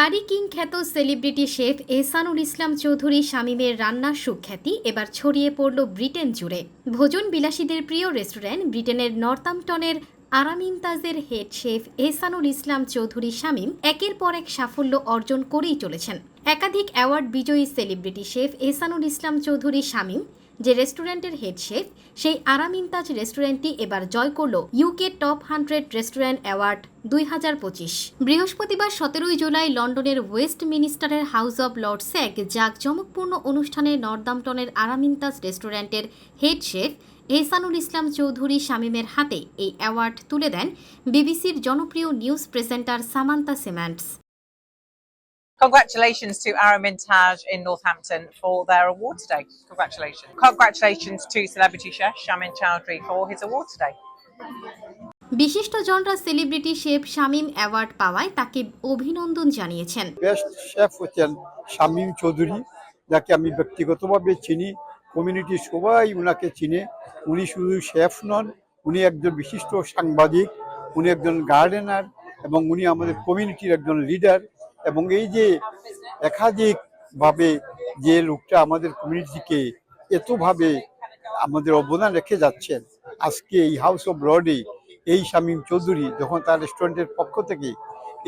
কারি king খ্যাত celebrity chef Ehsanul Islam Chowdhury শামীমের রান্নার সুখ্যাতি এবার ছড়িয়ে পড়ল ব্রিটেন জুড়ে। ভোজন বিলাসীদের প্রিয় রেস্টুরেন্ট ব্রিটেনের নর্থাম্পটনের আরামিনতাজের হেড শেফ এহসানুল ইসলাম চৌধুরী শামীম একের পর এক সাফল্য অর্জন করেই চলেছেন। একাধিক অ্যাওয়ার্ড বিজয়ী সেলিব্রিটি শেফ এহসানুল ইসলাম চৌধুরী শামীম যে রেস্টুরেন্টের হেড শেফ, সেই আরামিনতাজ রেস্টুরেন্টটি এবার জয় করল UK top hundred restaurant award দুই হাজার পঁচিশ। বৃহস্পতিবার সতেরোই জুলাই লন্ডনের ওয়েস্ট মিনিস্টারের হাউস অব লর্ডসে এক জাঁকজমকপূর্ণ অনুষ্ঠানে নর্দাম্পটনের আরামিনতাজ রেস্টুরেন্টের হেড শেফ এহসানুল ইসলাম চৌধুরী শামীমের হাতে এই অ্যাওয়ার্ড তুলে দেন বিবিসির জনপ্রিয় news presenter Samantha Simmonds. Congratulations to Aramintaj in Northampton for their award today. Congratulations. Congratulations to celebrity chef Shamin Chowdhury for his award today. বিশিষ্ট জনরা সেলিব্রিটি শেফ শামীম অ্যাওয়ার্ড পাওয়ায় তাকে অভিনন্দন জানিয়েছেন বেস্ট শেফ হচ্ছেন শামীম চৌধুরী যাকে আমি ব্যক্তিগতভাবে চিনি কমিউনিটি সবাই উনাকে চিনে উনি শুধু শেফ নন উনি একজন বিশিষ্ট সাংবাদিক উনি একজন গার্ডেনার এবং উনি আমাদের কমিউনিটির একজন লিডার এবং এই যে একাধিকভাবে যে লোকটা আমাদের কমিউনিটিকে এতভাবে আমাদের অবদান রেখে যাচ্ছেন আজকে এই হাউস অফ লর্ডে এই শামীম চৌধুরী যখন তার রেস্টুরেন্টের পক্ষ থেকে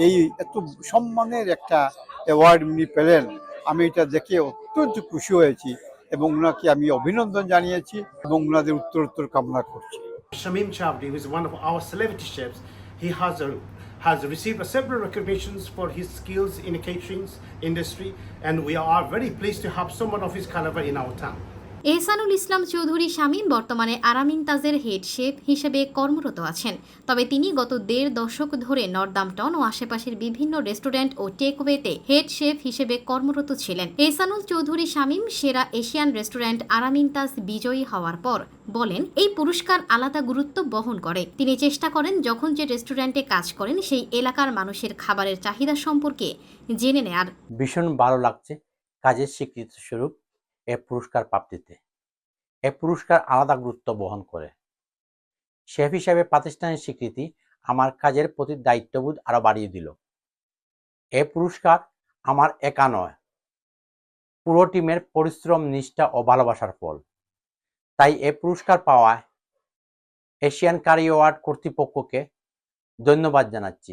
এই এত সম্মানের একটা অ্যাওয়ার্ড উনি পেলেন আমি এটা দেখে অত্যন্ত খুশি হয়েছি এবং ওনাকে আমি অভিনন্দন জানিয়েছি এবং ওনাদের উত্তরোত্তর কামনা করছি। Shamim who is one of our celebrity chefs, he has received several recognitions for his skills in the catering industry, and we are very pleased to have someone of his caliber in our town. Ehsanul Islam Chowdhury Shamim বর্তমানে আরামিন তাজের head chef হিসেবে কর্মরত আছেন। তবে তিনি গত দেড় দশক ধরে নর্দাম্পটন ও আশেপাশের বিভিন্ন রেস্টুরেন্ট ও টেকওয়েতে হেড শেফ হিসেবে কর্মরত ছিলেন। এহসানুল চৌধুরী শামীম সেরা এশিয়ান রেস্টুরেন্ট আরামিন তাজ বিজয়ী হওয়ার পর বলেন, এই পুরস্কার আলাদা গুরুত্ব বহন করে। তিনি চেষ্টা করেন যখন যে রেস্টুরেন্টে কাজ করেন, সেই এলাকার মানুষের খাবারের চাহিদা সম্পর্কে জেনে নেয়ার। ভীষণ ভালো লাগছে। কাজের স্বীকৃতি স্বরূপ এ পুরস্কার প্রাপ্তিতে। এ পুরস্কার আলাদা গুরুত্ব বহন করে। শেফ হিসাবে প্রাতিষ্ঠানিক স্বীকৃতি আমার কাজের প্রতি দায়িত্ববোধ আরও বাড়িয়ে দিল। এ পুরস্কার আমার একা নয়। পুরো টিমের পরিশ্রম, নিষ্ঠা ও ভালোবাসার ফল। তাই এ পুরস্কার পাওয়ায় এশিয়ান কারি অ্যাওয়ার্ড কর্তৃপক্ষকে ধন্যবাদ জানাচ্ছি।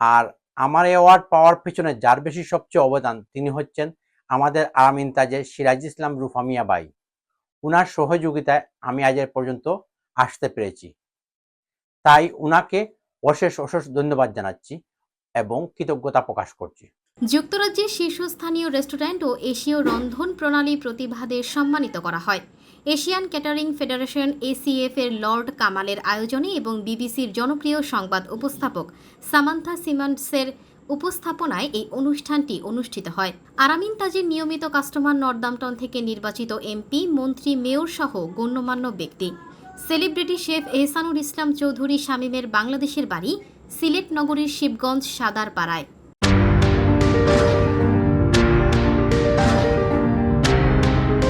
আর আমার অ্যাওয়ার্ড পাওয়ার পিছনে যার বেশি সবচেয়ে অবদান তিনি হচ্ছেন আমাদের আরামিন তাজের সিরাজ ইসলাম রুফামিয়া বাই উনার সহযোগিতায় আমি আজ এর পর্যন্ত আসতে পেরেছি। তাই উনাকে অশেষ অশেষ ধন্যবাদ জানাচ্ছি এবং কৃতজ্ঞতা প্রকাশ করছি। যুক্তরাজ্যের শীর্ষস্থানীয় রেস্টুরেন্ট ও এশীয় রন্ধন প্রণালী প্রতিভাদের সম্মানিত করা হয়। এশিয়ান ক্যাটারিং ফেডারেশন এসিএফ এর লর্ড কামালের আয়োজনে এবং বিবিসির জনপ্রিয় সংবাদ উপস্থাপক সামান্থা সিমন্ডসের উপস্থাপনায় এই অনুষ্ঠানটি অনুষ্ঠিত হয়। আরামিন তাজের নিয়মিত কাস্টমার নর্দামটন থেকে নির্বাচিত এমপি, মন্ত্রী, মেয়র সহ গণ্যমান্য ব্যক্তি। সেলিব্রিটি শেফ এহসানুল ইসলাম চৌধুরী শামীমের বাংলাদেশের বাড়ি সিলেট নগরীর শিবগঞ্জ সাদার পাড়ায়